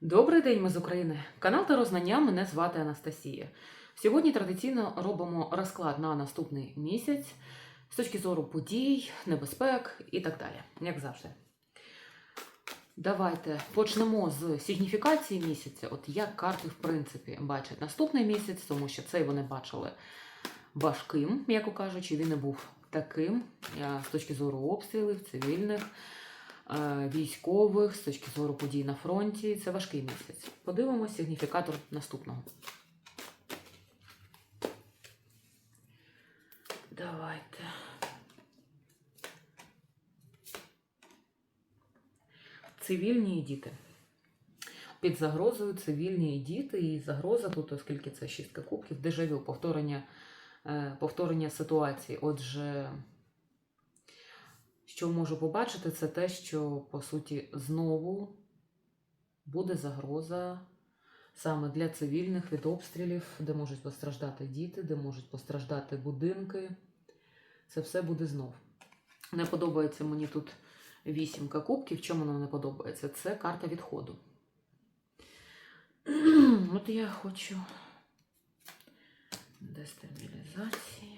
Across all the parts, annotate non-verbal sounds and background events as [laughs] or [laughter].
Добрий день, ми з України. Канал Тарознання. Мене звати Анастасія. Сьогодні традиційно робимо розклад на наступний місяць з точки зору подій, небезпек і так далі, як завжди. Давайте почнемо з сигніфікації місяця. От як карти, в принципі, бачать наступний місяць, тому що цей вони бачили важким, м'яко кажучи, він не був таким е, з точки зору обстрілів, цивільних військових, з точки зору подій на фронті. Це важкий місяць. Подивимось сигніфікатор наступного. Давайте. Цивільні і діти. Під загрозою цивільні і діти, і загроза тут, оскільки це шістка кубків, дежавю, повторення, е, повторення ситуації. Отже, що можу побачити, це те, що по суті знову буде загроза саме для цивільних від обстрілів, де можуть постраждати діти, де можуть постраждати будинки. Це все буде знов. Не подобається мені тут вісімка кубків. Чому нам не подобається? Це карта відходу. [clears throat] От я хочу дестабілізація.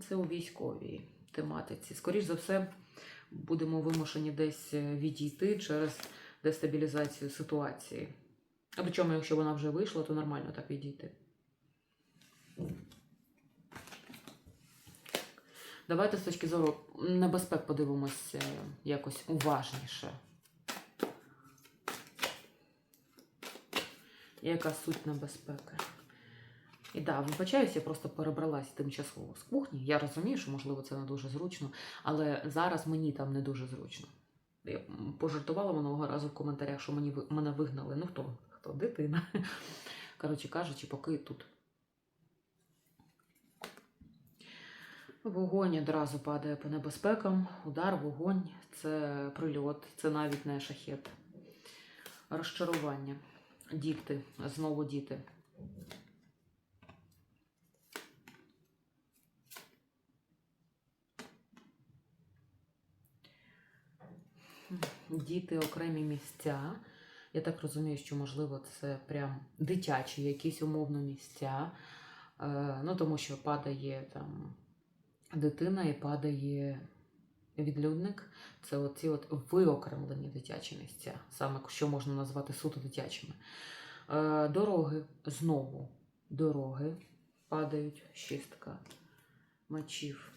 Це у військовій тематиці. Скоріш за все, будемо вимушені десь е, відійти через дестабілізацію ситуації. А причому, якщо вона вже вийшла, то нормально так відійти. Давайте з точки зору небезпек подивимося якось уважніше. Яка суть небезпеки? І да, вибачаюсь, я просто перебралась тимчасово з кухні. Я розумію, що можливо це не дуже зручно, але зараз мені там не дуже зручно. Я пожартувала минулого разу в коментарях, що мені мене вигнали. Ну хто? Хто? Дитина. [laughs] Коротше кажучи, поки тут. Вогонь одразу падає по небезпекам. Удар, вогонь це прильот, це навіть не шахет. Розчарування. Діти, знову діти. Діти окремі місця. Я так розумію, що можливо це прям дитячі якісь умовно місця. Е, ну, тому що падає там дитина і падає відлюдник. Це оці от виокремлені дитячі місця, саме що можна назвати суто дитячими. Е, дороги знову дороги падають, шістка мечів.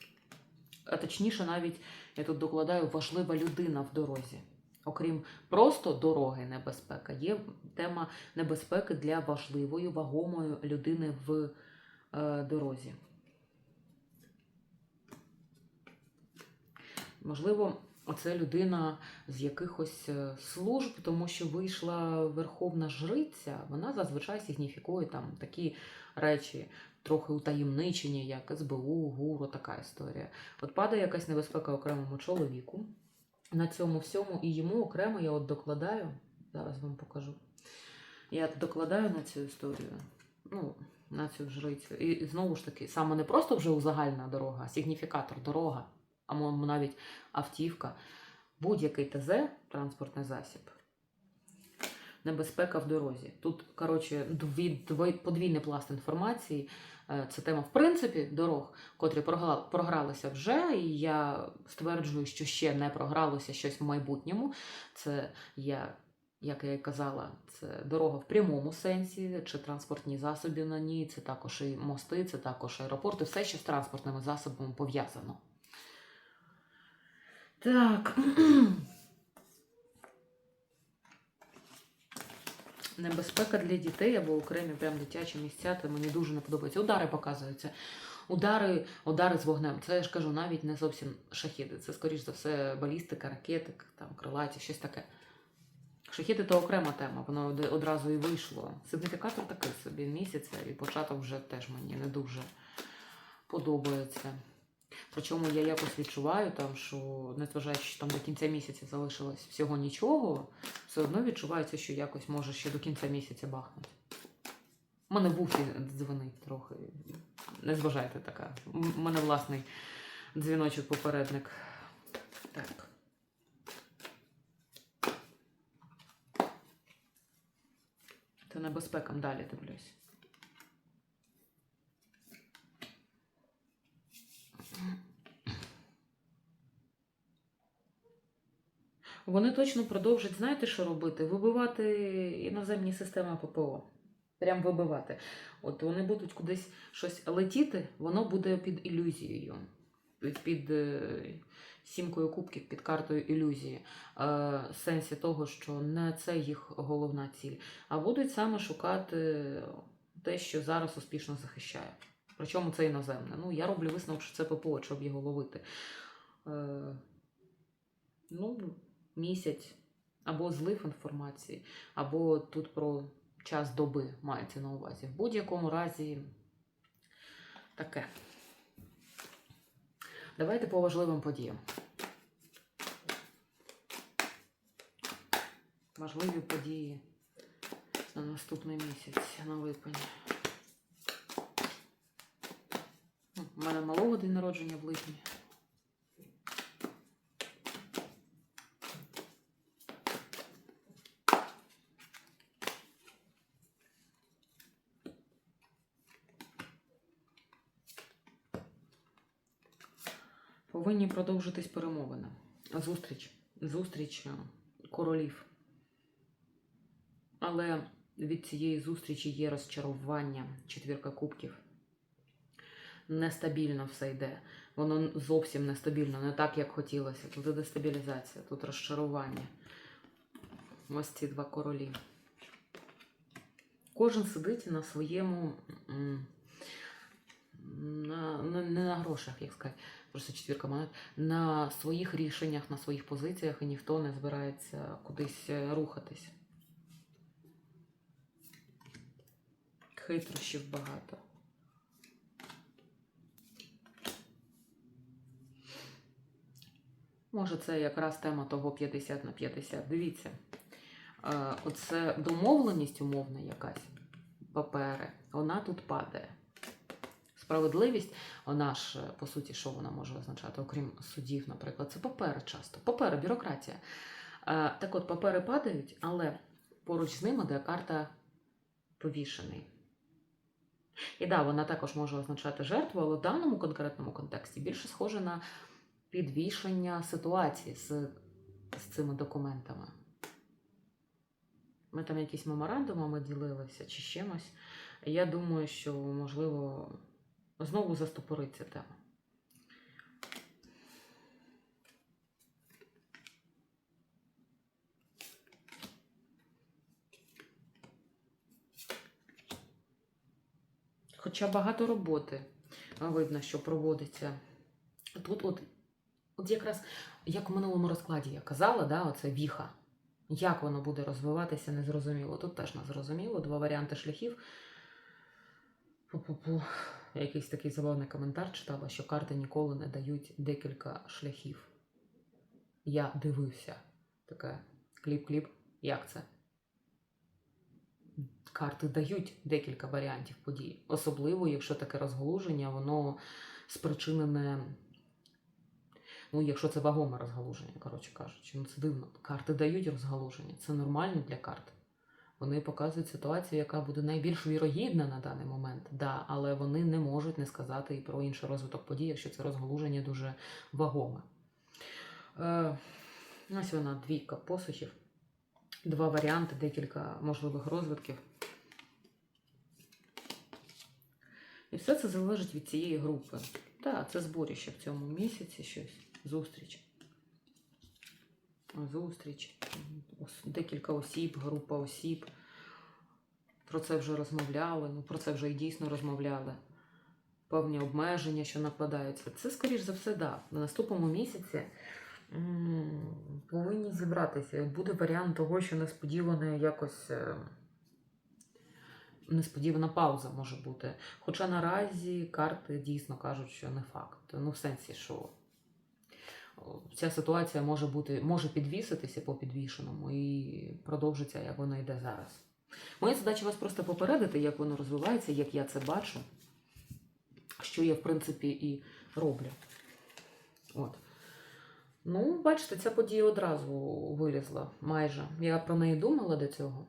А точніше, навіть я тут докладаю важлива людина в дорозі. Окрім просто дороги небезпека, є тема небезпеки для важливої, вагомої людини в е, дорозі. Можливо, це людина з якихось е, служб, тому що вийшла верховна жриця, вона зазвичай сигніфікує там такі речі, трохи утаємничені, як СБУ, ГУРу, така історія. От падає якась небезпека окремому чоловіку. На цьому всьому і йому окремо я от докладаю, зараз вам покажу. Я докладаю на цю історію, ну, на цю жрицю. І, знову ж таки, саме не просто вже узагальна дорога, а сигніфікатор дорога, а навіть автівка, будь-який ТЗ, транспортний засіб. Небезпека в дорозі. Тут, коротше, дві, дві, подвійний пласт інформації. Е, Це тема, в принципі, дорог, котрі програлися вже, і я стверджую, що ще не програлося щось в майбутньому. Це я, як я і казала, це дорога в прямому сенсі, чи транспортні засоби на ній, це також і мости, це також аеропорти, все, що з транспортними засобами пов'язано. Так. Небезпека для дітей або окремі прям дитячі місця, це мені дуже не подобається. Удари показуються. Удари, удари з вогнем. Це я ж кажу, навіть не зовсім шахіди. Це, скоріш за все, балістика, ракети, там, крилаті, щось таке. Шахіди то окрема тема, воно одразу і вийшло. Сигніфікатор такий собі місяця, і початок вже теж мені не дуже подобається. Причому я якось відчуваю, там, що незважаючи, що там до кінця місяця залишилось всього нічого, все одно відчувається, що якось може ще до кінця місяця бахнути. У мене вухі дзвонить трохи. Не зважайте така. У мене власний дзвіночок-попередник. Так. Це небезпекам далі дивлюсь. Вони точно продовжать, знаєте, що робити? Вибивати іноземні системи ППО. Прям вибивати. От вони будуть кудись щось летіти, воно буде під ілюзією. Під, під е, сімкою кубків, під картою ілюзії. Е, в сенсі того, що не це їх головна ціль, а будуть саме шукати те, що зараз успішно захищає. Причому це іноземне. Ну, я роблю висновок, що це ППО, щоб його ловити. Е, ну, місяць або злив інформації, або тут про час доби мається на увазі. В будь-якому разі таке. Давайте по важливим подіям. Важливі події на наступний місяць, на липень. Ну, У мене малого день народження в липні. Повинні продовжитись перемовини. Зустріч. Зустріч е, королів. Але від цієї зустрічі є розчарування, четвірка кубків. Нестабільно все йде. Воно зовсім нестабільно, не так, як хотілося. Тут дестабілізація, тут розчарування. Ось ці два королі. Кожен сидить на своєму. На, не на грошах, як сказати, просто четвірка монет, на своїх рішеннях, на своїх позиціях, і ніхто не збирається кудись е, рухатись. Хитрощів багато. Може, це якраз тема того 50 на 50. Дивіться, е, оце домовленість умовна якась, папери, вона тут падає. Справедливість, вона ж, е, по суті, що вона може означати, окрім судів, наприклад, це папери часто. Папери, бюрократія. Е, Так от, папери падають, але поруч з ними де карта повішений. І да, вона також може означати жертву, але в даному конкретному контексті більше схоже на підвішення ситуації з, з цими документами. Ми там якісь меморандумами ділилися чи чимось. Я думаю, що можливо знову застопориться тема. Хоча багато роботи видно, що проводиться. Тут, от, от якраз як в минулому розкладі я казала, да, оце віха. Як воно буде розвиватися, незрозуміло. Тут теж незрозуміло. Два варіанти шляхів. Пу-пу-пу. Якийсь такий забавний коментар читала, що карти ніколи не дають декілька шляхів. Я дивився. Таке кліп-кліп. Як це? Карти дають декілька варіантів подій. Особливо, якщо таке розгалуження, воно спричинене. Ну, якщо це вагоме розгалуження, коротше кажучи, ну це дивно. Карти дають розгалуження. Це нормально для карт. Вони показують ситуацію, яка буде найбільш вірогідна на даний момент, да, але вони не можуть не сказати і про інший розвиток подій, якщо це розгалуження дуже вагоме. Е, ось вона двійка посухів, два варіанти, декілька можливих розвитків. І все це залежить від цієї групи. Так, це зборище в цьому місяці щось. Зустріч. Зустріч. Декілька осіб, група осіб. Про це вже розмовляли. Ну, про це вже і дійсно розмовляли. Певні обмеження, що накладаються. Це, скоріш за все, да. На наступному місяці повинні зібратися. Буде варіант того, що несподіване якось. е, Несподівана пауза може бути. Хоча наразі карти дійсно кажуть, що не факт. Ну, в сенсі, що ця ситуація може бути, може підвіситися по підвішеному і продовжиться, як воно йде зараз. Моя задача вас просто попередити, як воно розвивається, як я це бачу, що я, в принципі, і роблю. От. Ну, бачите, ця подія одразу вилізла майже. Я про неї думала до цього.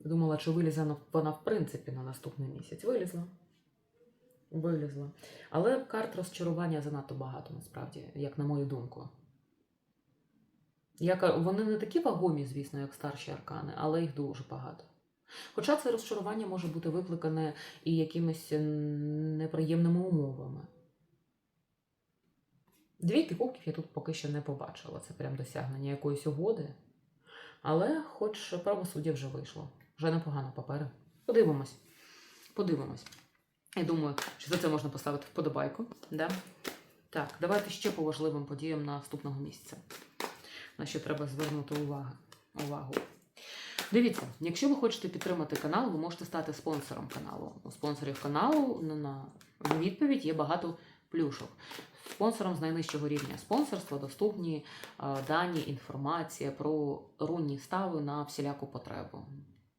Думала, чи вилізе вона в принципі на наступний місяць. Вилізла. Вилізла. Але карт розчарування занадто багато, насправді, як на мою думку. Я, вони не такі вагомі, звісно, як старші аркани, але їх дуже багато. Хоча це розчарування може бути викликане і якимись неприємними умовами. Двійки кубків я тут поки що не побачила. Це прям досягнення якоїсь угоди. Але хоч правосуддя вже вийшло. Вже непогано папери. Подивимось. Подивимось. Я думаю, що за це можна поставити вподобайку. Да? Так, давайте ще по важливим подіям наступного місяця. На що треба звернути увагу. увагу. Дивіться, якщо ви хочете підтримати канал, ви можете стати спонсором каналу. У спонсорів каналу на відповідь є багато плюшок. Спонсором з найнижчого рівня спонсорства доступні е, дані, інформація про рунні стави на всіляку потребу.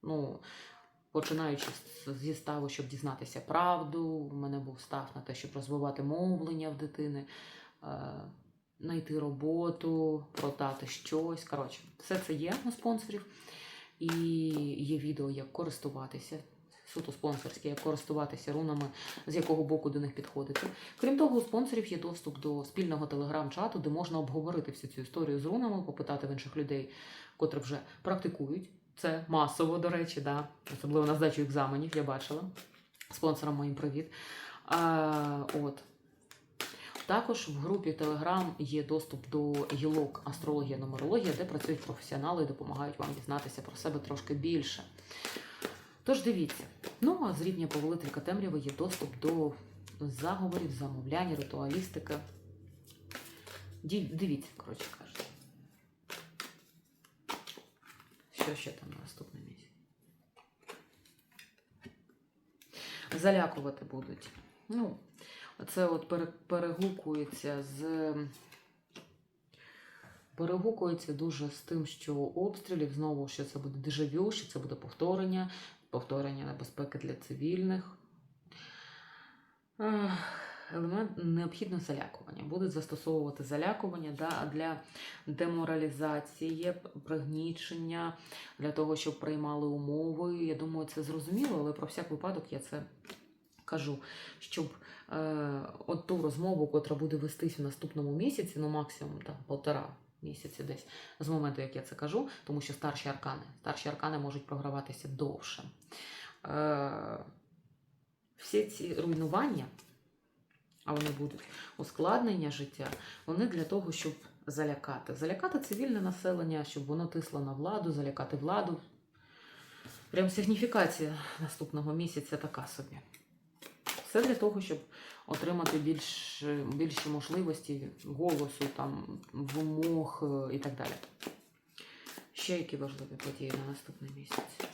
Ну, починаючи зі ставу, щоб дізнатися правду, у мене був став на те, щоб розвивати мовлення в дитини, е, знайти роботу, продати щось. Коротше, все це є у спонсорів. І є відео, як користуватися. Суто спонсорські, як користуватися рунами, з якого боку до них підходити. Крім того, у спонсорів є доступ до спільного телеграм-чату, де можна обговорити всю цю історію з рунами, попитати в інших людей, котрі вже практикують. Це масово, до речі, да. особливо на здачу екзаменів, я бачила. Спонсорам моїм привіт. А, от. Також в групі Telegram є доступ до гілок астрологія, нумерологія, де працюють професіонали і допомагають вам дізнатися про себе трошки більше. Тож дивіться. Ну а з рівня повелителька темряви є доступ до заговорів, замовлянь, ритуалістики. Дивіться, коротше кажучи. Що ще там на наступний місяць? Залякувати будуть. Ну, це от перегукується з. Перегукується дуже з тим, що обстрілів знову, що це буде дежавю, що це буде повторення, повторення небезпеки для цивільних. Ех, Елемент необхідне залякування. Будуть застосовувати залякування да, для деморалізації, пригнічення, для того, щоб приймали умови. Я думаю, це зрозуміло, але про всяк випадок я це кажу, щоб е, от ту розмову, котра буде вестись в наступному місяці, ну максимум там полтора місяці десь з моменту, як я це кажу, тому що старші аркани, старші аркани можуть програватися довше. Е, всі ці руйнування, а вони будуть ускладнення життя, вони для того, щоб залякати. Залякати цивільне населення, щоб воно тисло на владу, залякати владу. Прям сигніфікація наступного місяця така собі. Все для того, щоб отримати більш, більші можливості голосу, там, вимог е, і так далі. Ще які важливі події на наступний місяць.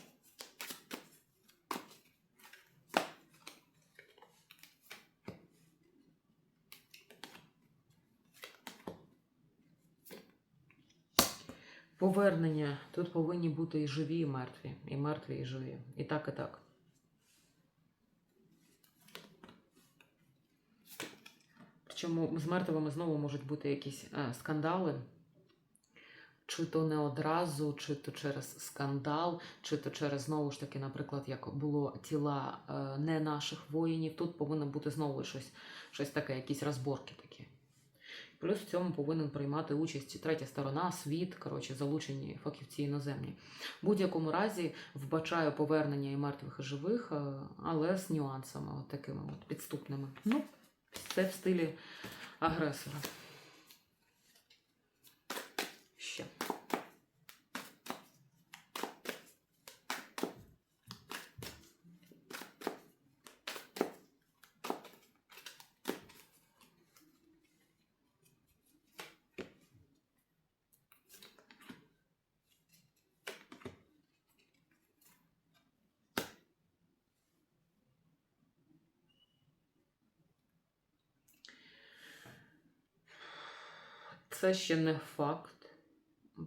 Повернення. Тут повинні бути і живі, і мертві, і мертві, і живі. І так, і так. Причому з мертвими знову можуть бути якісь е, скандали. Чи то не одразу, чи то через скандал, чи то через знову ж таки, наприклад, як було тіла е, не наших воїнів. Тут повинно бути знову щось, щось таке, якісь розборки такі. Плюс в цьому повинен приймати участь третя сторона, світ, коротше, залучені фахівці іноземні. В будь-якому разі вбачаю повернення і мертвих, і живих, е, але з нюансами, от такими от підступними. Ну, це в стилі агресора. Ще. Це ще не факт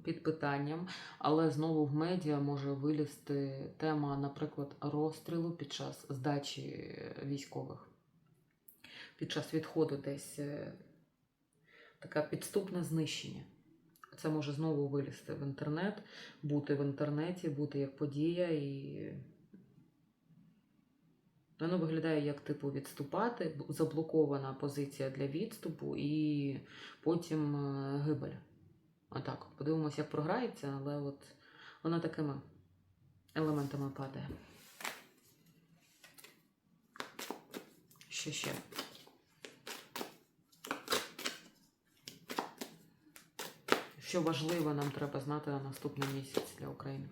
під питанням, але знову в медіа може вилізти тема, наприклад, розстрілу під час здачі військових, під час відходу десь е, таке підступне знищення. Це може знову вилізти в інтернет, бути в інтернеті, бути як подія і. Воно виглядає як типу відступати, заблокована позиція для відступу і потім е, гибель. Отак. Подивимося, як програється, але от вона такими елементами падає. Що ще? Що важливо, нам треба знати на наступний місяць для України.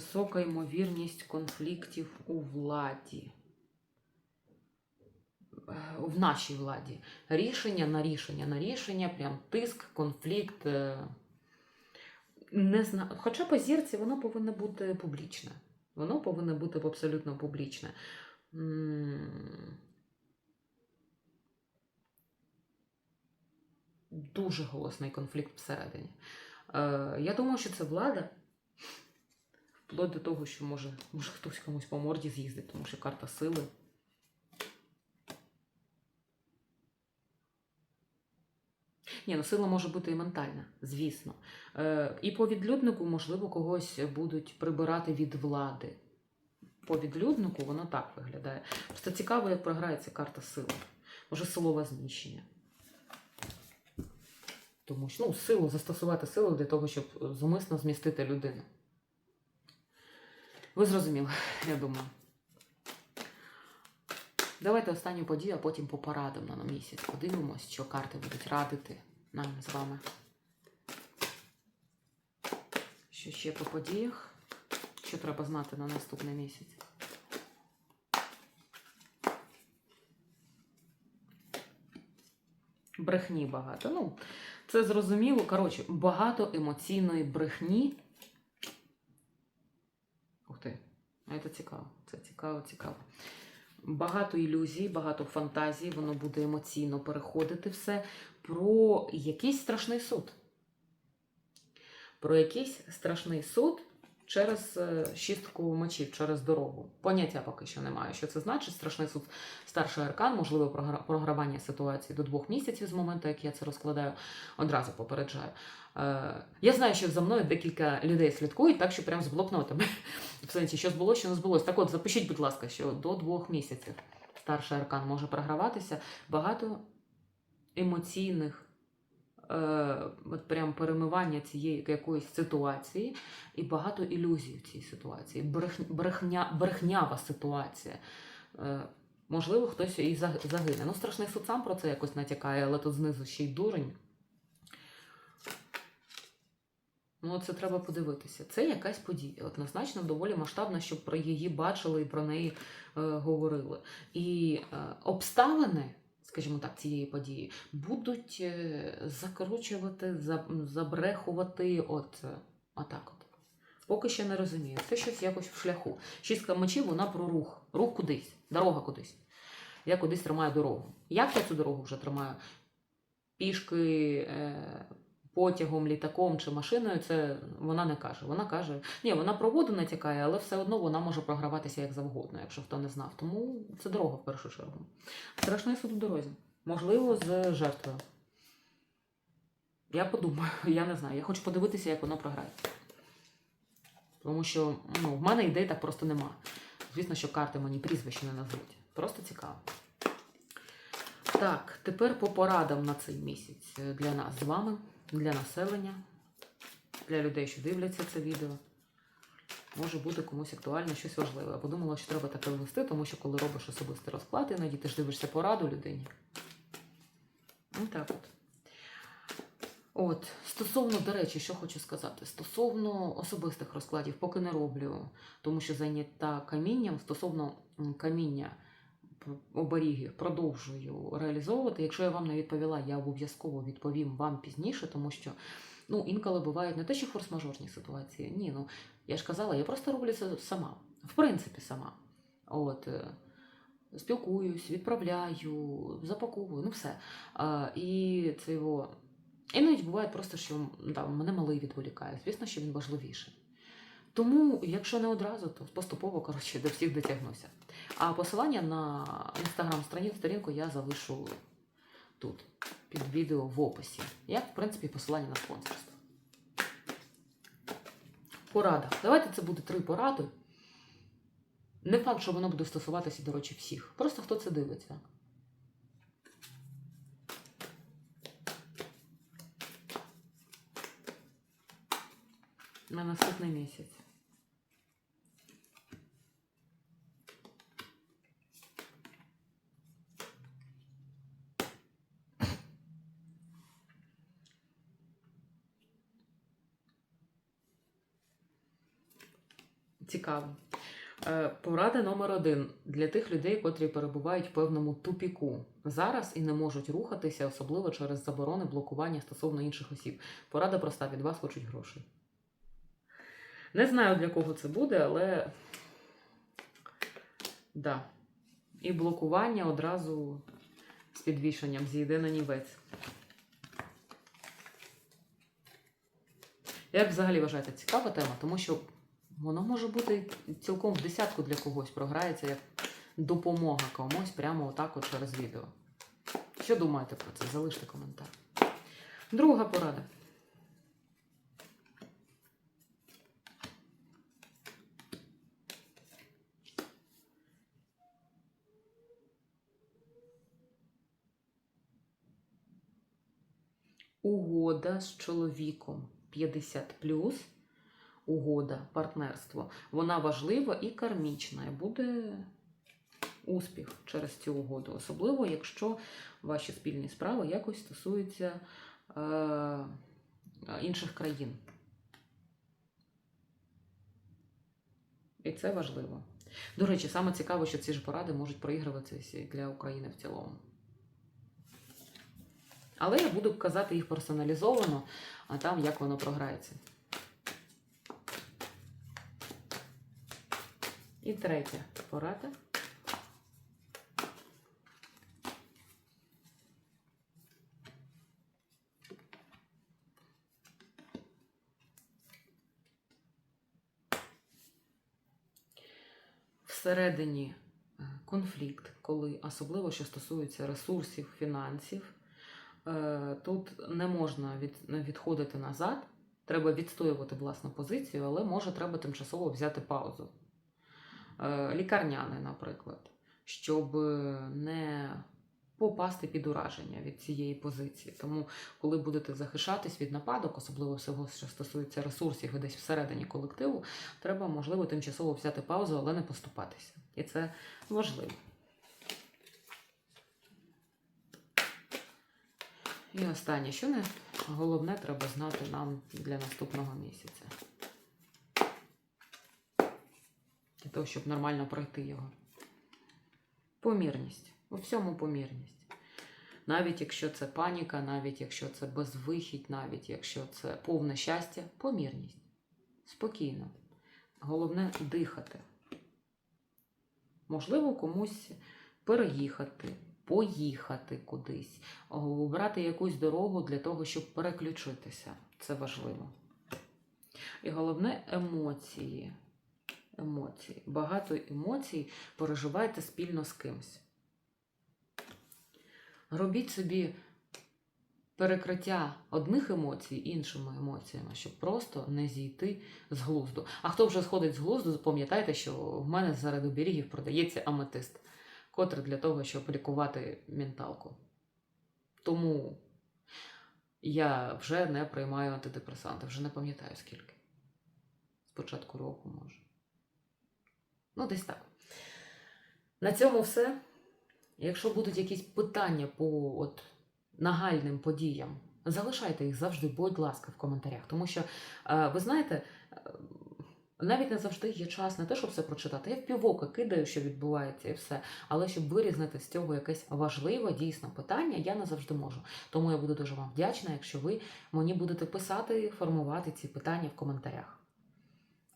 Висока ймовірність конфліктів у владі. В нашій владі. Рішення на рішення на рішення, прям тиск, конфлікт. е, Не зна... Хоча по зірці воно повинно бути публічне. Воно повинно бути абсолютно публічне. Дуже голосний конфлікт всередині. Е, Я думаю, що це влада. Вплоть до того, що може, може хтось комусь по морді з'їздить, тому що карта сили. Ні, ну сила може бути і ментальна, звісно. Е, і по відлюднику, можливо, когось будуть прибирати від влади. По відлюднику воно так виглядає. Просто цікаво, як програється карта сили. Може, силове зміщення. Тому що ну, силу застосувати силу для того, щоб зумисно змістити людину. Ви зрозуміли, я думаю. Давайте останню подію, а потім по порадам на місяць. Подивимось, що карти будуть радити нам з вами. Що ще по подіях? Що треба знати на наступний місяць? Брехні багато. Ну, це зрозуміло. Коротше, багато емоційної брехні. Ух ти, а це цікаво. Це цікаво, цікаво. Багато ілюзій, багато фантазій, воно буде емоційно переходити все про якийсь страшний суд. Про якийсь страшний суд через е, шістку мечів, через дорогу. Поняття поки що немає. Що це значить? Страшний суд старший аркан, можливо, програвання ситуації до двох місяців з моменту, як я це розкладаю, одразу попереджаю. Е, Я знаю, що за мною декілька людей слідкують, так що прям з блокнотами. В сенсі, що збулося, що не збулося. Так от, запишіть, будь ласка, що до двох місяців старший аркан може програватися. Багато емоційних. Е, от прям перемивання цієї якоїсь ситуації і багато ілюзій в цій ситуації. Брех, брехня, брехнява ситуація. Е, можливо, хтось і загине. Ну, страшний суд сам про це якось натякає, але тут знизу ще й дурень. Ну, це треба подивитися. Це якась подія. Однозначно, доволі масштабна, щоб про її бачили і про неї е, говорили. І е, обставини, скажімо так, цієї події будуть е, закручувати, забрехувати. От, е, отак от. Поки ще не розумію. Це щось якось в шляху. Шістка мечів, вона про рух. Рух кудись, дорога кудись. Я кудись тримаю дорогу. Як я цю дорогу вже тримаю? Пішки, е, потягом, літаком чи машиною, це вона не каже. Вона каже, ні, вона про воду натякає, але все одно вона може програватися як завгодно, якщо хто не знав. Тому це дорога в першу чергу. Страшний суд у дорозі. Можливо, з жертвою. Я подумаю, [laughs] я не знаю. Я хочу подивитися, як воно програє. Тому що ну, в мене ідей так просто нема. Звісно, що карти мені прізвище не назвуть. Просто цікаво. Так, тепер по порадам на цей місяць для нас з вами, для населення, для людей, що дивляться це відео. Може бути комусь актуально щось важливе. Я подумала, що треба таке ввести, тому що коли робиш особистий розклад, іноді ти ж дивишся пораду людині. Ну так от. От, стосовно, до речі, що хочу сказати, стосовно особистих розкладів, поки не роблю, тому що зайнята камінням, стосовно каміння оберігів, продовжую реалізовувати. Якщо я вам не відповіла, я обов'язково відповім вам пізніше, тому що ну, інколи бувають не те, що форс-мажорні ситуації. Ні, ну я ж казала, я просто роблю це сама. В принципі, сама. От, е, спілкуюсь, відправляю, запаковую, ну все. А, і це його. Іноді буває просто, що да, мене малий відволікає. Звісно, що він важливіший. Тому, якщо не одразу, то поступово коротше, до всіх дотягнуся. А посилання на інстаграм сторінку я залишу тут, під відео в описі. Як, в принципі, посилання на спонсорство. Порада. Давайте це буде три поради. Не факт, що воно буде стосуватися, до речі, всіх. Просто хто це дивиться. На наступний місяць. Цікаво. Е, Порада номер один для тих людей, котрі перебувають в певному тупіку зараз і не можуть рухатися, особливо через заборони блокування стосовно інших осіб. Порада проста: від вас хочуть грошей. Не знаю, для кого це буде, але да. І блокування одразу з підвішенням зійде на нівець. Як взагалі вважаєте, цікава тема, тому що воно може бути цілком в десятку для когось програється як допомога комусь прямо отак от через відео. Що думаєте про це? Залиште коментар. Друга порада. Угода з чоловіком 50 угода, партнерство, вона важлива і кармічна, і буде успіх через цю угоду. Особливо, якщо ваші спільні справи якось стосуються е, інших країн. І це важливо. До речі, саме цікаво, що ці ж поради можуть проігруватися для України в цілому. Але я буду казати їх персоналізовано, а там як воно програється. І третя порада. Всередині е, конфлікт, коли особливо що стосується ресурсів, фінансів, е, тут не можна від, відходити назад, треба відстоювати власну позицію, але може треба тимчасово взяти паузу. Е, лікарняний, наприклад, щоб не попасти під ураження від цієї позиції. Тому, коли будете захищатись від нападок, особливо всього, що стосується ресурсів і десь всередині колективу, треба, можливо, тимчасово взяти паузу, але не поступатися. І це важливо. І останнє, що не головне, треба знати нам для наступного місяця. Для того, щоб нормально пройти його. Помірність. У всьому помірність. Навіть якщо це паніка, навіть якщо це безвихідь, навіть якщо це повне щастя, помірність. Спокійно. Головне дихати. Можливо, комусь переїхати, поїхати кудись, обрати якусь дорогу для того, щоб переключитися. Це важливо. І головне емоції. Емоції. Багато емоцій переживайте спільно з кимось. Робіть собі перекриття одних емоцій іншими емоціями, щоб просто не зійти з глузду. А хто вже сходить з глузду, пам'ятайте, що в мене серед оберігів продається аметист, котрий для того, щоб лікувати менталку. Тому я вже не приймаю антидепресанти, вже не пам'ятаю скільки. З початку року, може. Ну, десь так. На цьому все. Якщо будуть якісь питання по от, нагальним подіям, залишайте їх завжди, будь ласка, в коментарях. Тому що, е, ви знаєте, е, навіть не завжди є час не те, щоб все прочитати. Я в півока кидаю, що відбувається, і все. Але щоб вирізнити з цього якесь важливе, дійсно питання, я не завжди можу. Тому я буду дуже вам вдячна, якщо ви мені будете писати, формувати ці питання в коментарях.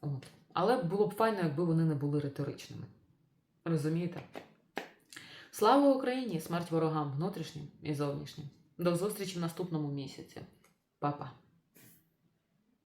От. Але було б файно, якби вони не були риторичними. Розумієте? Слава Україні! Смерть ворогам внутрішнім і зовнішнім. До зустрічі в наступному місяці. Па-па!